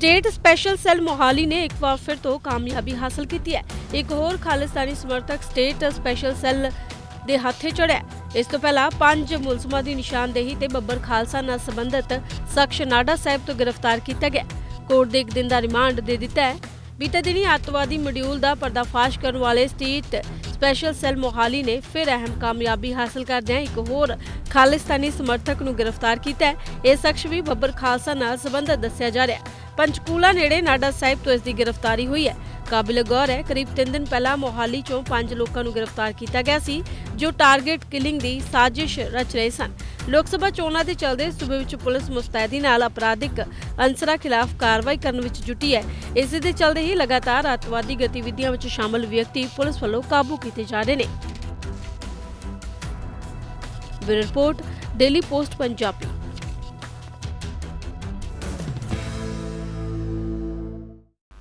State special cell Mohali ਨੇ ਇੱਕ ਵਾਰ ਫਿਰ ਤੋਂ ਕਾਮਯਾਬੀ ਹਾਸਲ ਕੀਤੀ ਹੈ। ਇੱਕ ਹੋਰ ਖਾਲਿਸਤਾਨੀ ਸਮਰਥਕ ਸਟੇਟ ਸਪੈਸ਼ਲ ਸੈੱਲ ਦੇ ਹੱਥੇ ਚੜਿਆ ਇਸ ਤੋਂ ਪਹਿਲਾਂ ਪੰਜ ਮੁਲਜ਼ਮਾਂ ਦੀ ਨਿਸ਼ਾਨਦੇਹੀ ਤੇ ਬੱਬਰ ਖਾਲਸਾ ਨਾਲ ਸੰਬੰਧਿਤ ਸ਼ਖਸ ਨਾਡਾ ਸਾਹਿਬ ਤੋਂ ਗ੍ਰਿਫਤਾਰ ਕੀਤਾ ਗਿਆ ਕੋਰਟ ਦੇ ਇੱਕ ਦਿਨ ਦਾ ਰਿਮਾਂਡ ਦੇ ਦਿੱਤਾ ਹੈ। ਬੀਤੇ ਦਿਨੀ ਅੱਤਵਾਦੀ ਮੋਡਿਊਲ ਦਾ ਪਰਦਾਫਾਸ਼ ਕਰਨ ਵਾਲੇ ਸਟੇਟ ਸਪੈਸ਼ਲ ਸੈੱਲ ਮੋਹਾਲੀ ਨੇ ਫਿਰ ਅਹਿਮ ਕਾਮਯਾਬੀ ਹਾਸਲ ਕਰਦਿਆਂ ਇੱਕ ਹੋਰ ਖਾਲਿਸਤਾਨੀ ਸਮਰਥਕ ਨੂੰ ਗ੍ਰਿਫਤਾਰ ਕੀਤਾ ਹੈ। ਇਹ ਸ਼ਖਸ ਵੀ ਬੱਬਰ ਖਾਲਸਾ ਨਾਲ ਸੰਬੰਧਿਤ ਦੱਸਿਆ ਜਾ ਰਿਹਾ ਹੈ। ਪੰਚਕੂਲਾ ਨੇੜੇ ਨਾਡਾ ਸਾਹਿਬ ਤੋਂ ਇਸ ਦੀ ਗ੍ਰਿਫਤਾਰੀ ਹੋਈ ਹੈ। ਕਾਬਿਲ ਗੌਰ ਹੈ, ਕਰੀਬ 3 ਦਿਨ ਪਹਿਲਾਂ ਮੋਹਾਲੀ ਚੋਂ ਪੰਜ ਲੋਕਾਂ ਨੂੰ ਗ੍ਰਿਫਤਾਰ ਕੀਤਾ ਗਿਆ ਸੀ, ਜੋ ਟਾਰਗੇਟ ਕਿਲਿੰਗ ਦੀ ਸਾਜ਼ਿਸ਼ ਰਚ ਰਹੇ ਸਨ। ਲੋਕ ਸਭਾ ਚੋਣਾਂ ਦੇ ਚੱਲਦੇ ਸੂਬੇ ਵਿੱਚ ਪੁਲਿਸ ਮੁਸਤੈਦੀ ਨਾਲ ਅਪਰਾਧਿਕ ਅਨਸਰਾਂ ਖਿਲਾਫ ਕਾਰਵਾਈ ਕਰਨ ਵਿੱਚ ਜੁਟੀ ਹੈ। ਇਸ ਦੇ ਚੱਲਦੇ ਹੀ ਲਗਾਤਾਰ ਅੱਤਵਾਦੀ ਗਤੀਵਿਧੀਆਂ ਵਿੱਚ ਸ਼ਾਮਲ ਵਿਅਕਤੀ ਪੁਲਿਸ ਵੱਲੋਂ ਕਾਬੂ ਕੀਤੇ ਜਾ ਰਹੇ ਨੇ। Bureau report, daily post, Punjabi.